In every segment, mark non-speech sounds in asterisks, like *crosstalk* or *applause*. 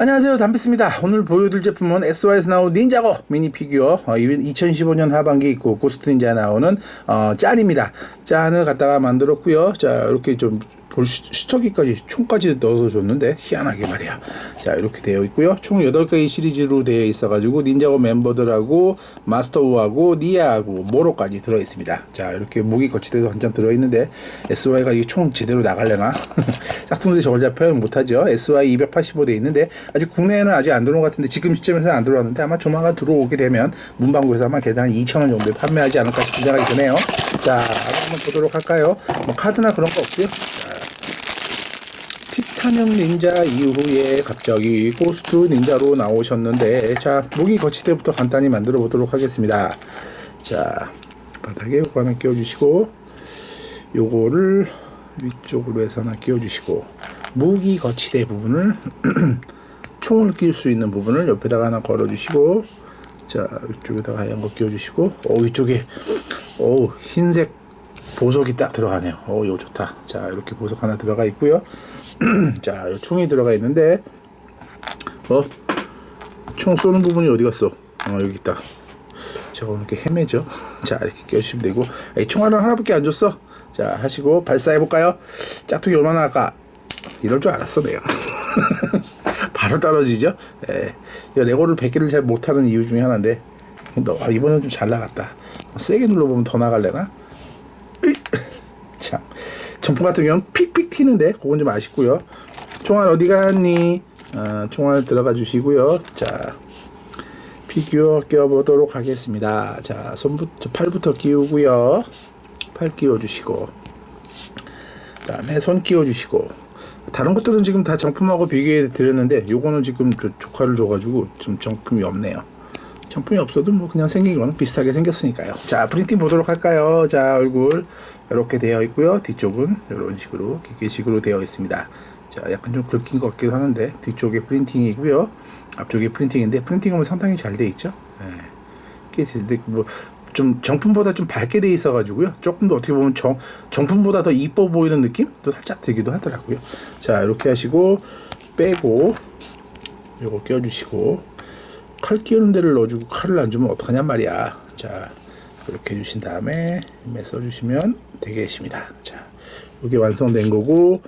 안녕하세요. 담비스입니다. 오늘 보여드릴 제품은 SY에서 나온 닌자고 미니 피규어. 어, 2015년 하반기 있고 고스트 닌자에 나오는 어, 짠입니다. 짠을 갖다가 만들었고요. 자 이렇게 좀 볼 슈터기까지 총까지 넣어서 줬는데 희한하게 말이야. 자 이렇게 되어 있고요. 총 8개의 시리즈로 되어 있어 가지고 닌자고 멤버들하고 마스터우하고 니아하고 모로까지 들어 있습니다. 자 이렇게 무기 거치대도 한 장 들어 있는데 SY가 이게 총 제대로 나갈래나? 짝퉁들이 *laughs* 저걸 잘 표현 못하죠. SY 285대 있는데 아직 국내에는 아직 안 들어온 것 같은데 지금 시점에서는 안 들어왔는데 아마 조만간 들어오게 되면 문방구에서 아마 개당 2,000원 정도에 판매하지 않을까 싶은 생각이 드네요. 자 한번 보도록 할까요? 뭐 카드나 그런 거 없고요 티타늄 닌자 이후에 갑자기 고스트 닌자로 나오셨는데 자 무기 거치대부터 간단히 만들어 보도록 하겠습니다. 자 바닥에 요거 하나 끼워주시고 요거를 위쪽으로 해서 하나 끼워주시고 무기 거치대 부분을 *clears throat* 총을 끼울 수 있는 부분을 옆에다가 하나 걸어주시고 자 이쪽에다가 하얀 거 끼워주시고 어 이쪽에 오 흰색 보석이 딱 들어가네요. 오, 이거 좋다. 자, 이렇게 보석 하나 들어가 있고요. *clears throat* 자, 요 총이 들어가 있는데, 어, 총 쏘는 부분이 어디 갔어? 어, 여기 있다. 제가 이렇게 헤매죠. *laughs* 자, 이렇게 껴주시면 되고, 이 총알은 하나밖에 안 줬어. 자, 하시고 발사해 볼까요? 짝퉁이 얼마나 할까? 이럴 줄 알았어, 내가. *laughs* 바로 떨어지죠. 예. 이 레고를 100개를 잘 못하는 이유 중에 하나인데, 너, 아, 이번엔 좀 잘 나갔다. 세게 눌러보면 더 나갈래나? 참 정품 같은 경우는 픽픽 튀는데 그건 좀 아쉽고요. 총알 어디 갔니? 어, 총알 들어가 주시고요. 자 피규어 껴보도록 하겠습니다. 자 손부터 팔부터 끼우고요. 팔 끼워 주시고 그다음에 손 끼워 주시고. 다른 것들은 지금 다 정품하고 비교해 드렸는데 요거는 지금 그 조카를 줘가지고 좀 정품이 없네요 정품이 없어도 뭐 그냥 생긴 거는 비슷하게 생겼으니까요. 자, 프린팅 보도록 할까요? 자, 얼굴 이렇게 되어 있고요. 뒤쪽은 이런 식으로 기계식으로 되어 있습니다. 자, 약간 좀 긁힌 것 같기도 하는데 뒤쪽에 프린팅이고요. 앞쪽에 프린팅인데 프린팅은 상당히 잘 돼 있죠. 네. 근데 뭐좀 정품보다 좀 밝게 돼 있어 가지고요. 조금 더 어떻게 보면 정, 정품보다 더 이뻐 보이는 느낌도 살짝 들기도 하더라고요. 자, 이렇게 하시고 빼고 요거 껴 주시고 칼 끼우는 데를 넣어주고 칼을 안 주면 어떡하냔 말이야. 자, 이렇게 해주신 다음에 힘에 써주시면 되겠습니다. 자, 이게 완성된 거고,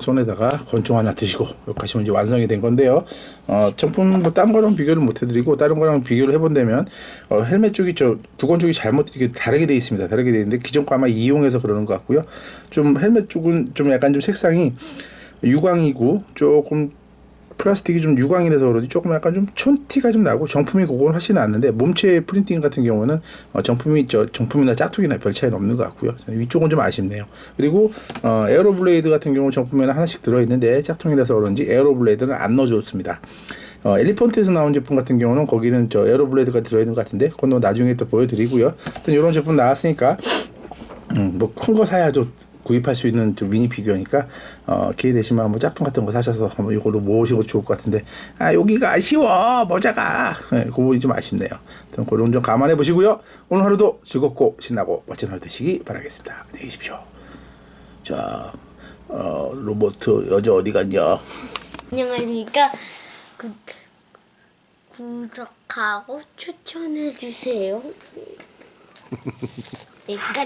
손에다가 권총 하나 드시고, 이렇게 하시면 이제 완성이 된 건데요. 어, 정품 뭐딴 거랑 비교를 못 해드리고, 다른 거랑 비교를 해본다면, 어, 헬멧 쪽이 저, 두건 쪽이 잘못, 이게 다르게 돼 있습니다. 다르게 돼 있는데, 기존 거 아마 이용해서 그러는 것 같고요. 좀 헬멧 쪽은 좀 약간 좀 색상이 유광이고, 조금 플라스틱이 좀 유광이라서 그런지 조금 약간 좀 촌티가 좀 나고 정품이 그건 훨씬 낫는데 몸체 프린팅 같은 경우는 어 정품이 저 정품이나 짝퉁이나 별 차이는 없는 것 같고요. 위쪽은 좀 아쉽네요. 그리고 어 에어로 블레이드 같은 경우 정품에는 하나씩 들어 있는데 짝퉁이라서 그런지 에어로 블레이드는 안 넣어줬습니다. 어, 엘리펀트에서 나온 제품 같은 경우는 거기는 저 에어로블레이드가 들어있는 것 같은데 그건 뭐 나중에 또 보여드리고요. 이런 제품 나왔으니까 음, 뭐큰 거 사야죠. 구입할 수 있는 좀 미니 피규어니까 어, 기회 되시면 한번 짝퉁 같은 거 사셔서 한번 이걸로 모으시고 좋을 것 같은데 아 여기가 아쉬워 모자가 네, 그 부분이 좀 아쉽네요. 그럼 그런 좀 감안해 보시고요. 오늘 하루도 즐겁고 신나고 멋진 하루 되시기 바라겠습니다. 안녕히 계십시오. 자 어, 로버트 여자 어디 갔냐? 안녕하십니까. 구, 구독하고 추천해 주세요. *laughs* 내가